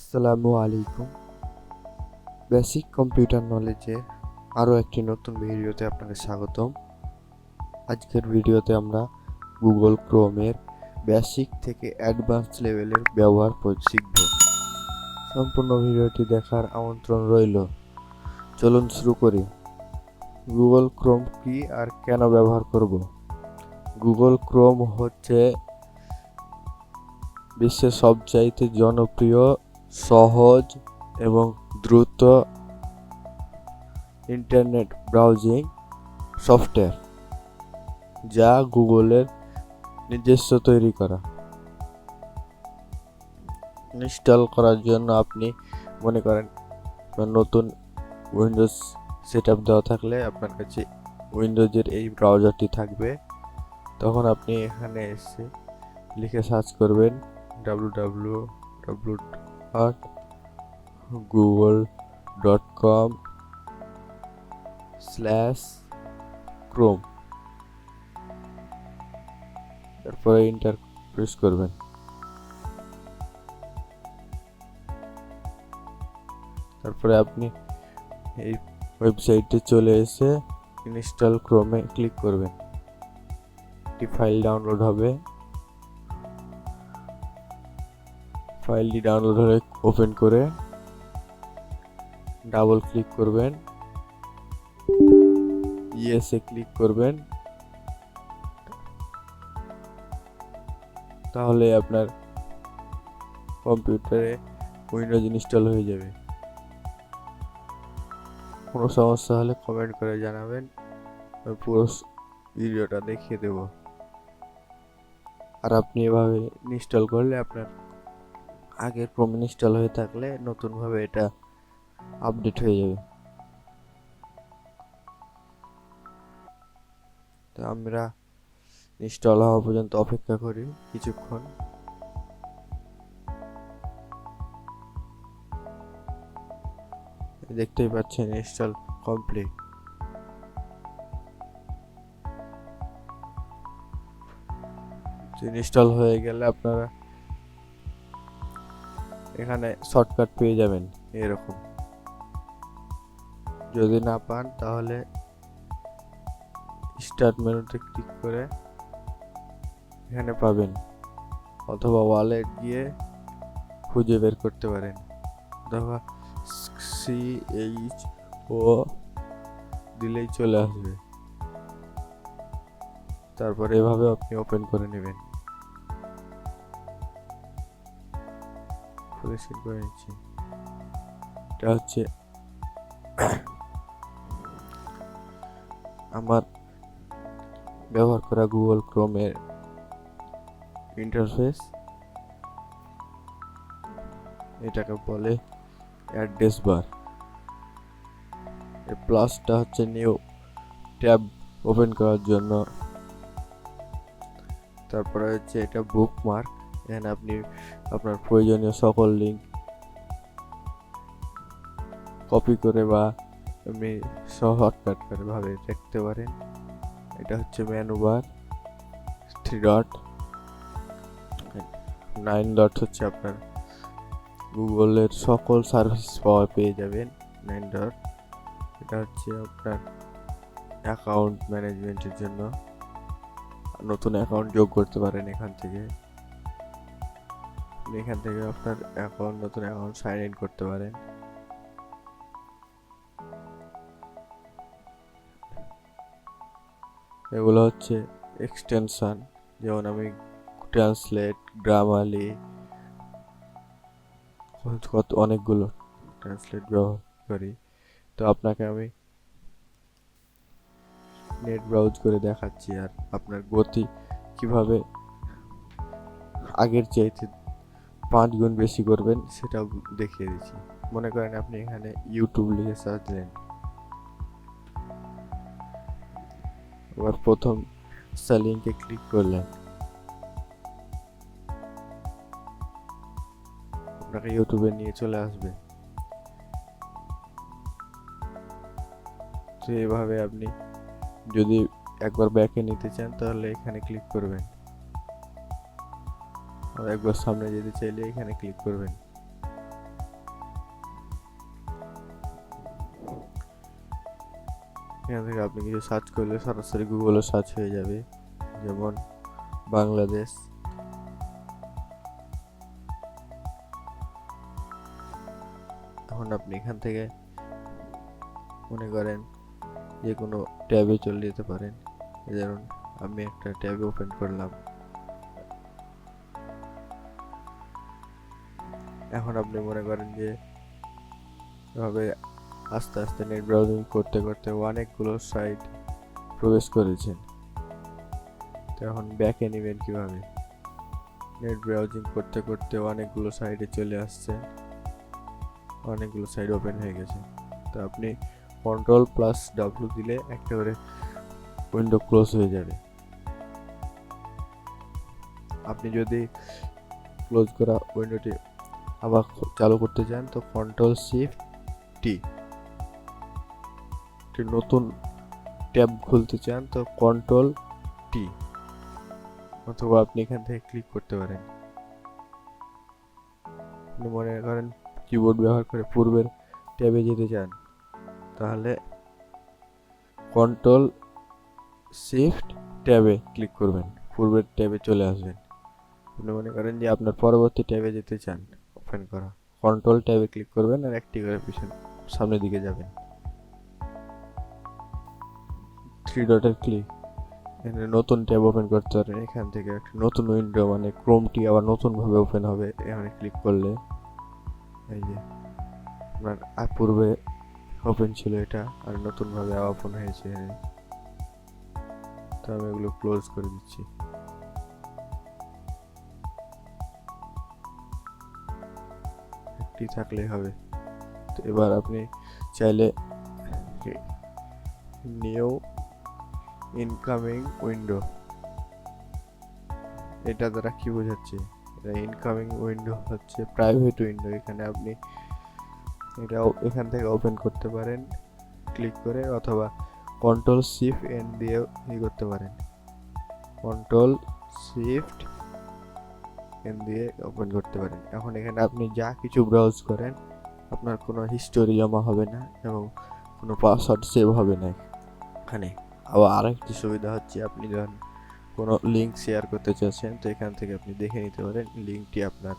আসসালামু আলাইকুম। Basic computer নলেজে আরও একটি নতুন ভিডিওতে আপনাকে স্বাগতম। আজকের ভিডিওতে আমরা গুগল ক্রোমের বেসিক থেকে অ্যাডভান্স লেভেলের ব্যবহার শিখব। সম্পূর্ণ ভিডিওটি দেখার আমন্ত্রণ রইল। চলুন শুরু করি। গুগল ক্রোম কি আর কেন ব্যবহার করব? গুগল ক্রোম হচ্ছে বিশ্বের সবচাইতে জনপ্রিয় সহজ এবং দ্রুত ইন্টারনেট ব্রাউজিং সফটওয়্যার যা গুগলের নিজস্ব তৈরি করা। ইনস্টল করার জন্য আপনি মনে করেন নতুন উইন্ডোজ সেট আপ দেওয়া থাকলে আপনার কাছে উইন্ডোজের এই ব্রাউজারটি থাকবে। তখন আপনি এখানে এসে লিখে সার্চ করবেন W W W dot Google dot com slash Chrome তারপরে ইন্টার প্রেস করবেন। তারপরে আপনি এই ওয়েবসাইটে চলে এসে ইনস্টল ক্রোমে ক্লিক করবেন। একটি ফাইল ডাউনলোড হবে। ফাইলটি ডাউনলোড হলে ওপেন করে ডাবল ক্লিক করবেন। ইয়েসে ক্লিক করবেন। তাহলে আপনার কম্পিউটারে উইন্ডোজ ইনস্টল হয়ে যাবে। কোনো সমস্যা হলে কমেন্ট করে জানাবেন। আমি পুরো ভিডিওটা দেখিয়ে দেব। আর আপনি এভাবে ইনস্টল করলে আপনার আগের ক্রোম ইনস্টল হয়ে থাকলে নতুনভাবে এটা আপডেট হয়ে যাবে। তো আমরা ইনস্টল হওয়া পর্যন্ত অপেক্ষা করি কিছুক্ষণ। দেখতেই পাচ্ছেন ইনস্টল কমপ্লিট ইনস্টল হয়ে গেলে আপনারা এখানে শর্টকাট পেয়ে যাবেন, এরকম। যদি না পান, তাহলে স্টার্ট মেনুতে ক্লিক করে এখানে পাবেন, অথবা ওয়ালেট গিয়ে খুঁজে বের করতে পারেন, অথবা সি এইচ ও দিলেই চলে আসবে। তারপর এভাবে আপনি ওপেন করে নেবেন। ফুল স্ক্রিন করে নিচ্ছি। এটা হচ্ছে আমার ব্যবহার করা গুগল ক্রোমের ইন্টারফেস এটাকে বলে অ্যাড্রেস বার এই প্লাসটা হচ্ছে নিউ ট্যাব ওপেন করার জন্য। তারপরে হচ্ছে এটা বুকমার্ক এখানে আপনি আপনার প্রয়োজনীয় সকল লিঙ্ক কপি করে বা এমনি শর্টকাট করে ভাবে দেখতে পারেন। এটা হচ্ছে menu bar three dot nine dot হচ্ছে আপনার গুগলের সকল সার্ভিস পাওয়া পেয়ে যাবেন নাইন ডট এটা হচ্ছে আপনার অ্যাকাউন্ট ম্যানেজমেন্টের জন্য। নতুন অ্যাকাউন্ট যোগ করতে পারেন এখান থেকে। আপনি এখান থেকে আপনার অ্যাকাউন্ট নতুন অ্যাকাউন্ট সাইন ইন করতে পারেন। এগুলো হচ্ছে এক্সটেনশন যেমন আমি ট্রান্সলেট গ্রামালি কত অনেকগুলো ট্রান্সলেট ব্যবহার করি। তো আপনাকে আমি নেট ব্রাউজ করে দেখাচ্ছি আর আপনার গতি কীভাবে আগের চাইতে পাঁচ গুণ বেশি করবেন, সেটাও দেখিয়ে দিচ্ছি। মনে করেন আপনি এখানে ইউটিউব লিখে সার্চ দিলেন। এবার প্রথম লিঙ্কে ক্লিক করলেন আপনাকে ইউটিউবে নিয়ে চলে আসবে। তো এভাবে আপনি যদি একবার ব্যাকে নিতে চান, তাহলে এখানে ক্লিক করবেন। আর একবার সামনে যেতে চাইলে এখানে ক্লিক করবেন। এখান থেকে আপনি কিছু সার্চ করলে সরাসরি গুগলে সার্চ হয়ে যাবে। যেমন বাংলাদেশ। এখন আপনি এখান থেকে মনে করেন যে কোনো ট্যাবে চলে যেতে পারেন। যেমন আমি একটা ট্যাব ওপেন করলাম। এখন আপনি মনে করেন যে এভাবে আস্তে আস্তে নেট ব্রাউজিং করতে করতে অনেকগুলো সাইট প্রবেশ করেছেন তো এখন ব্যাকে নেবেন কীভাবে? নেট ব্রাউজিং করতে করতে অনেকগুলো সাইটে চলে আসছে। অনেকগুলো সাইট ওপেন হয়ে গেছে। তো আপনি কন্ট্রোল প্লাস ডাব্লু দিলে একটা করে উইন্ডো ক্লোজ হয়ে যাবে। আপনি যদি ক্লোজ করা উইন্ডোটি আবার চালু করতে চান তো কন্ট্রোল শিফট টি একটি নতুন ট্যাব খুলতে চান, তো কন্ট্রোল টি অথবা আপনি এখান থেকে ক্লিক করতে পারেন। মনে করেন কিবোর্ড ব্যবহার করে পূর্বের ট্যাবে যেতে চান, তাহলে কন্ট্রোল শিফট ট্যাবে ক্লিক করবেন। পূর্বের ট্যাবে চলে আসবেন। আপনি মনে করেন যে আপনার পরবর্তী ট্যাবে যেতে চান। ওপেন করা। কন্ট্রোল ট্যাবে ক্লিক করবেন আর একটি করে পিছন, সামনের দিকে যাবেন। থ্রি ডটের ক্লিক এখানে নতুন ট্যাব ওপেন করতে পারেন এখান থেকে একটা নতুন উইন্ডো মানে ক্রোমটি আবার নতুনভাবে ওপেন হবে। এখানে ক্লিক করলে, এই যে, আপনার পূর্বে ওপেন ছিল এটা, আর নতুনভাবে ওপেন হয়েছে। তো আমি এগুলো ক্লোজ করে দিচ্ছি। একটি থাকলেই হবে। তো এবার আপনি চাইলে নিউ ইনকামিং উইন্ডো। এটা দ্বারা কি বোঝাচ্ছে? এটা ইনকামিং উইন্ডো হচ্ছে প্রাইভেট উইন্ডো। এখানে আপনি এটা এখান থেকে ওপেন করতে পারেন, ক্লিক করে অথবা কন্ট্রোল শিফট এন দিয়েও ই করতে পারেন। কন্ট্রোল শিফট এন দিয়ে ওপেন করতে পারেন। এখন এখানে আপনি যা কিছু ব্রাউজ করেন, আপনার কোনো হিস্টোরি জমা হবে না এবং কোনো পাসওয়ার্ড সেভ হবে না। এখানে আবার আরেকটি সুবিধা হচ্ছে, আপনি যখন কোনো লিঙ্ক শেয়ার করতে চাচ্ছেন, তো এখান থেকে আপনি দেখে নিতে পারেন লিঙ্কটি আপনার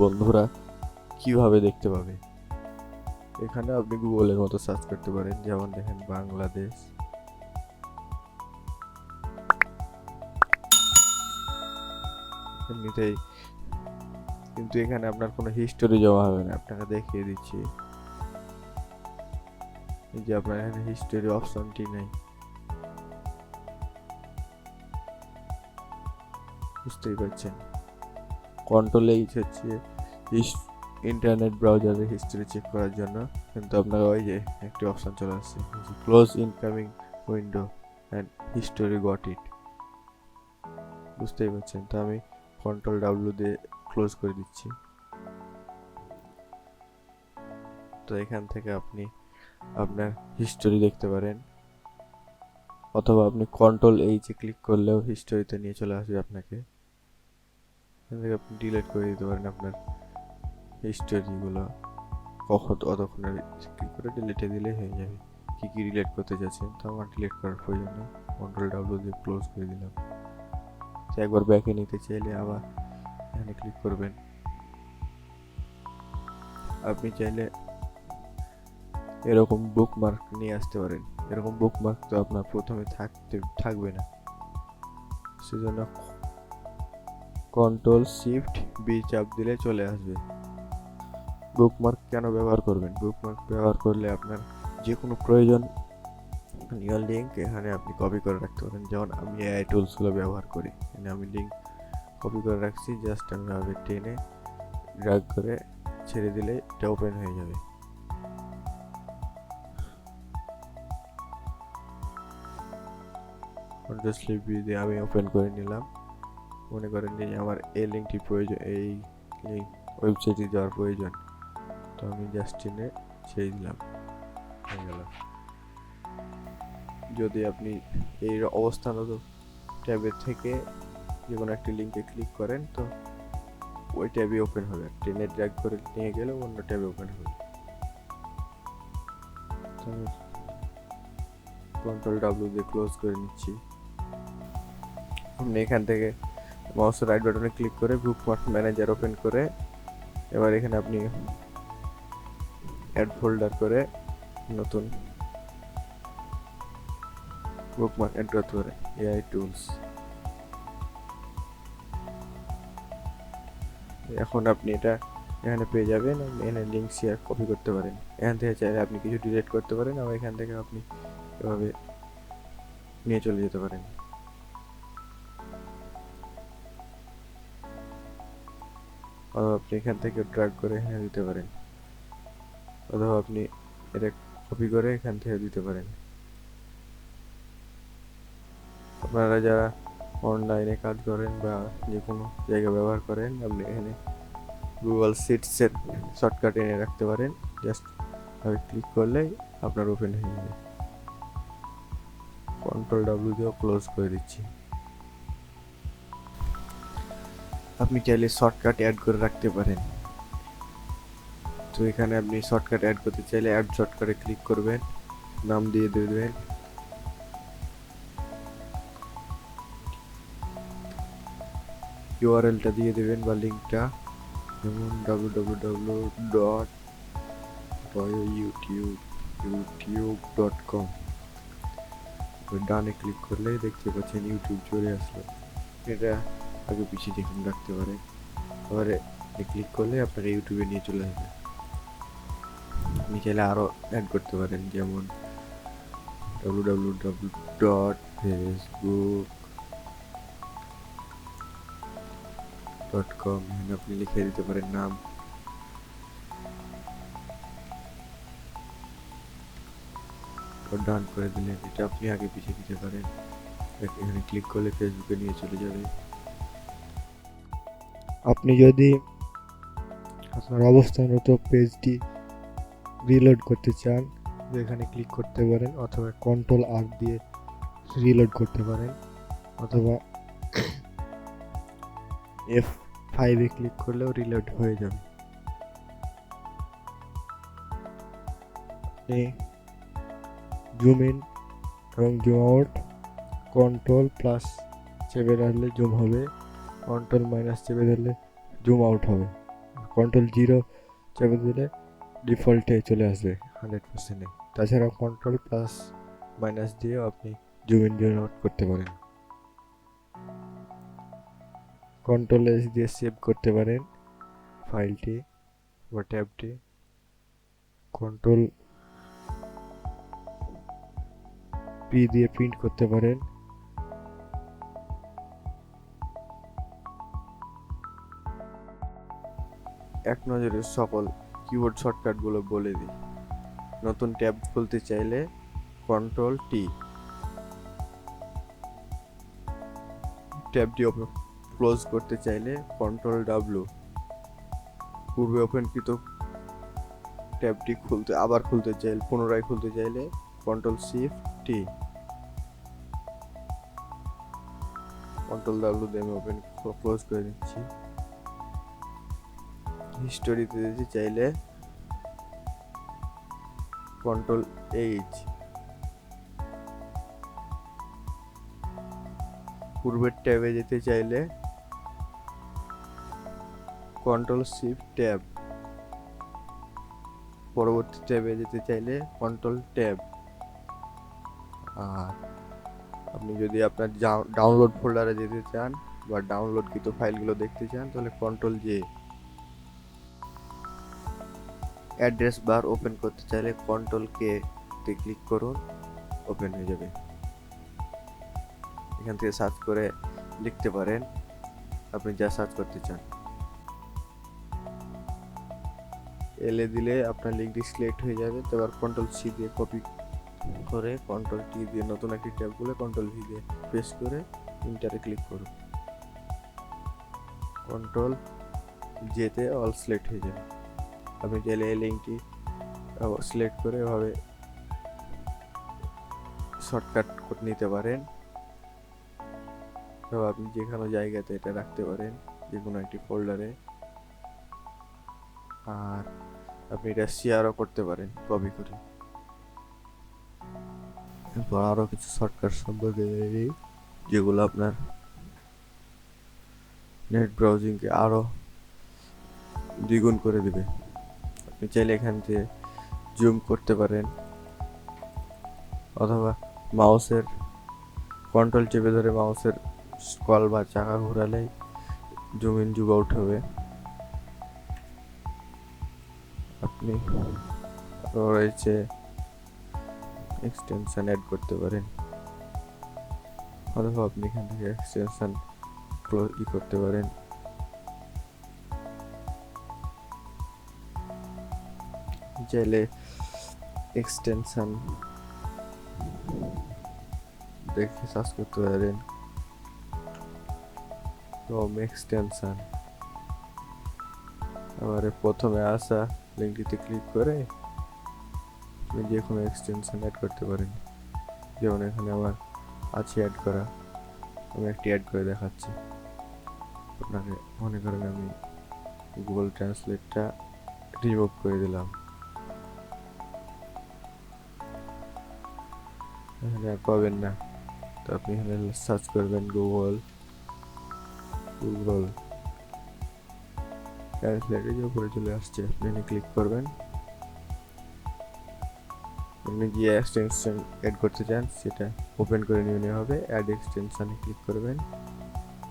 বন্ধুরা কীভাবে দেখতে পাবে। এখানে আপনি গুগলের মতো সার্চ করতে পারেন, যেমন দেখেন বাংলাদেশ। এমনিতেই কিন্তু এখানে আপনার কোনো হিস্টোরি জমা হবে না। আপনাকে দেখিয়ে দিচ্ছি। এই যে আপনার এখানে হিস্টোরি অপশনটি নেই। বুঝতেই পারছেন? কন্ট্রোল এইচ হচ্ছে ইন্টারনেট ব্রাউজারের হিস্টোরি চেক করার জন্য। কিন্তু আপনার ওই যে একটি অপশন চলে আসছে। Close incoming window and history got it বুঝতেই পারছেন? তো আমি কন্ট্রোল ডাব্লু দিয়ে ক্লোজ করে দিচ্ছি। তো এখান থেকে আপনি আপনার হিস্টোরি দেখতে পারেন। অথবা আপনি কন্ট্রোল এইচে ক্লিক করলেও হিস্টোরিতে নিয়ে চলে আসবে আপনাকে। এখান থেকে আপনি ডিলিট করে দিতে পারেন আপনার হিস্টোরিগুলো কখন অতক্ষণে ক্লিক করে ডিলিটে দিলে হয়ে যাবে। কী কী রিলেট করতে চাচ্ছেন, তো আমার ডিলিট করার প্রয়োজন নেই। কন্ট্রোল ডাব্লু দিয়ে ক্লোজ করে দিলাম। তো একবার ব্যাকে নিতে চাইলে আবার এখানে ক্লিক করবেন। আপনি চাইলে এরকম বুকমার্ক নিয়ে আসতে পারেন। এরকম বুকমার্ক তো আপনার প্রথমে থাকতে, থাকবে না। সেজন্য কন্ট্রোল শিফট বি চাপ দিলে চলে আসবে। বুকমার্ক কেন ব্যবহার করবেন? বুকমার্ক ব্যবহার করলে আপনার যে কোনো প্রয়োজন নিয়ে লিঙ্ক এখানে আপনি কপি করে রাখতে পারেন। যেমন আমি এআই টুলসগুলো ব্যবহার করি। এখানে আমি লিঙ্ক কপি করে রাখছি। জাস্ট আমি ভাবে টেনে ড্রাগ করে ছেড়ে দিলে এটা ওপেন হয়ে যাবে। স্লিপ দিয়ে আমি ওপেন করে নিলাম। মনে করেন যে আমার এই লিঙ্কটি প্রয়োজন, এই লিঙ্ক ওয়েবসাইটে যাওয়ার প্রয়োজন। তো আমি জাস্ট টেনে ছেড়ে দিলাম। হয়ে গেল। যদি আপনি এই অবস্থানত ট্যাবের থেকে যে কোনো একটি লিঙ্কে ক্লিক করেন, তো ওই ট্যাবই ওপেন হবে। টেনে ড্র্যাগ করে নিয়ে গেলে অন্য ট্যাবে ওপেন হবে। কন্ট্রোল ডাব্লিউ দিয়ে ক্লোজ করে নিচ্ছি। আপনি এখান থেকে মাউসের রাইট বাটনে ক্লিক করে বুকমার্ক ম্যানেজার ওপেন করে এবার এখানে আপনি অ্যাড ফোল্ডার করে নতুন অ্যাড করতে পারে এআই টুলস এখন আপনি এটা এখানে পেয়ে যাবেন, এখানে লিঙ্ক শেয়ার কপি করতে পারেন। এখান থেকে চাইলে আপনি কিছু ডিলিট করতে পারেন আবার এখান থেকে আপনি এভাবে নিয়ে চলে যেতে পারেন। অথবা আপনি এখান থেকে ড্রাগ করে এখানে দিতে পারেন। অথবা আপনি এটা কপি করে এখান থেকে দিতে পারেন। আপনারা যারা অনলাইনে কাজ করেন বা যে কোনো জায়গা ব্যবহার করেন, আপনি এখানে গুগল সিটসের শর্টকাট এনে রাখতে পারেন। জাস্ট ভাবে ক্লিক করলেই আপনার ওপেন হয়ে যাবে। কন্ট্রোল ডাব্লিউ দিয়েও ক্লোজ করে দিচ্ছি। আপনি চাইলে শর্টকাট অ্যাড করে রাখতে পারেন। তো এখানে আপনি শর্টকাট অ্যাড করতে চাইলে অ্যাড শর্টকাটে ক্লিক করবেন। নাম দিয়ে দেবেন। ইউআরএলটা দিয়ে দেবেন বা লিঙ্কটা। যেমন W W W dot YouTube YouTube dot com ডানে ক্লিক করলেই দেখতে পাচ্ছেন ইউটিউব চলে আসলো। এটা আগে পিছিয়ে দেখুন রাখতে পারে। এবারে ক্লিক করলে আপনার ইউটিউবে নিয়ে চলে আসবে আপনি চাইলে আরও অ্যাড করতে পারেন। যেমন W W W dot Facebook dot com এখানে আপনি লিখে দিতে পারেন নাম। ডান করে দিলেন এটা আপনি আগে পিছিয়ে দিতে পারেন। এখানে ক্লিক করলে ফেসবুকে নিয়ে চলে যাবে। আপনি যদি আপনার অবস্থানরত পেজটি রিলোড করতে চান এখানে ক্লিক করতে পারেন অথবা কন্ট্রোল আর দিয়ে রিলোড করতে পারেন অথবা এফ ফাইভে ক্লিক করলেও রিলোড হয়ে যাবে। জুম ইন এবং জুম আউট কন্ট্রোল প্লাস চেপে ধরলে জুম হবে কন্ট্রোল মাইনাস চেপে ধরলে জুম আউট হবে। কন্ট্রোল জিরো চেপে দিলে ডিফল্টে চলে আসবে হান্ড্রেড পার্সেন্টে তাছাড়া কন্ট্রোল প্লাস মাইনাস দিয়েও আপনি জুম ইন জুম আউট করতে পারেন। কন্ট্রোল এস দিয়ে সেভ করতে পারেন ফাইলটি বা ট্যাবটি কন্ট্রোল পি দিয়ে প্রিন্ট করতে পারেন। এক নজরে সকল কিবোর্ড শর্টকাটগুলো বলে দিই। নতুন ট্যাব খুলতে চাইলে কন্ট্রোল টি ট্যাবটি ক্লোজ করতে চাইলে কন্ট্রোল ডাব্লু পূর্বে ওপেনকৃত ট্যাবটি খুলতে, আবার খুলতে চাইলে, পুনরায় খুলতে চাইলে control shift T control W দিয়ে আমি ওপেন ক্লোজ করে দিচ্ছি। হিস্টোরিতে যেতে চাইলে কন্ট্রোল এইচ পূর্বের ট্যাবে যেতে চাইলে কন্ট্রোল শিফট ট্যাব পরবর্তী ট্যাবে যেতে চাইলে কন্ট্রোল ট্যাব আর আপনি যদি আপনার ডাউনলোড ফোল্ডারে যেতে চান বা ডাউনলোডকৃত ফাইলগুলো দেখতে চান, তাহলে control J address bar open করতে চাইলে কন্ট্রোল কে তে ক্লিক করুন ওপেন হয়ে যাবে। এখান থেকে সার্চ করে লিখতে পারেন, আপনি যা সার্চ করতে চান। এলে দিলে আপনার লিঙ্কটি সিলেক্ট হয়ে যাবে। তো এবার কন্ট্রোল সি দিয়ে কপি করে কন্ট্রোল টি দিয়ে নতুন একটি ট্যাব খুলে কন্ট্রোল ভি দিয়ে প্রেস করে ইন্টারে ক্লিক করুন। কন্ট্রোল জেতে অল সিলেক্ট হয়ে যাবে। আপনি চাইলে এই লিঙ্কটি সিলেক্ট করে এভাবে শর্টকাট করে নিতে পারেন। তো আপনি যে কোনো জায়গাতে এটা রাখতে পারেন যে কোনো একটি ফোল্ডারে আর আপনি এটা শেয়ারও করতে পারেন কপি করে। এরপর আরও কিছু শর্টকাট সম্পর্কে যেগুলো আপনার নেট ব্রাউজিংকে আরও দ্বিগুণ করে দিবে। আপনি চাইলে এখান থেকে জুম করতে পারেন, অথবা মাউসের কন্ট্রোল চেপে ধরে মাউসের স্কল বা চাকা ঘোরালেই জুম ইন জুম আউট হবে। রয়েছে এক্সটেনশন অ্যাড করতে পারেন। অথবা আপনি এখান থেকে এক্সটেনশন ই করতে পারেন। চাইলে এক্সটেনশন দেখে সার্চ করতে পারেন। ক্রোম এক্সটেনশন এবারে প্রথমে আসা লিঙ্কটিতে ক্লিক করে আপনি যে কোনো এক্সটেনশন অ্যাড করতে পারেন। যেমন এখানে আমার আছে অ্যাড করা। আমি একটি অ্যাড করে দেখাচ্ছি। আপনাকে মনে করেন আমি গুগল ট্রান্সলেটটা রিমুভ করে দিলাম। এখানে আর পাবেন না। তো আপনি এখানে সার্চ করবেন গুগল গুগল যে উপরে চলে আসছে। আপনি ক্লিক করবেন। আপনি যে এক্সটেনশন অ্যাড করতে চান, সেটা ওপেন করে নিয়ে নেওয়া হবে। অ্যাড এক্সটেনশনে ক্লিক করবেন।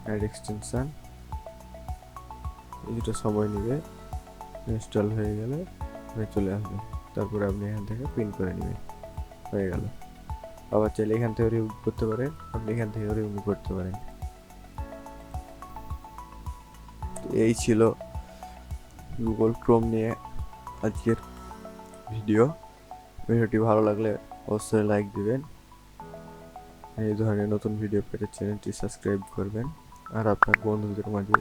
অ্যাড এক্সটেনশন কিছুটা সময় নেবে। ইনস্টল হয়ে গেলে আপনি চলে আসবে। তারপরে আপনি এখান থেকে পিন করে নেবেন। হয়ে গেল। আবার চাইলে এখান থেকে রিমুভ করতে পারেন। আপনি এখান থেকে রিমুভ করতে পারেন। এই ছিল গুগল ক্রোম নিয়ে আজকের ভিডিও ভিডিওটি ভালো লাগলে অবশ্যই লাইক দিবেন। এই ধরনের নতুন ভিডিও পেতে চ্যানেলটি সাবস্ক্রাইব করবেন। আর আপনার বন্ধুদের মাঝে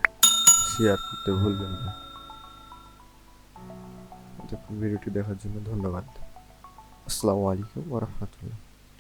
শেয়ার করতে ভুলবেন না। ভিডিওটি দেখার জন্য ধন্যবাদ। আসসালামু আলাইকুম ওরহমতুল্লাহ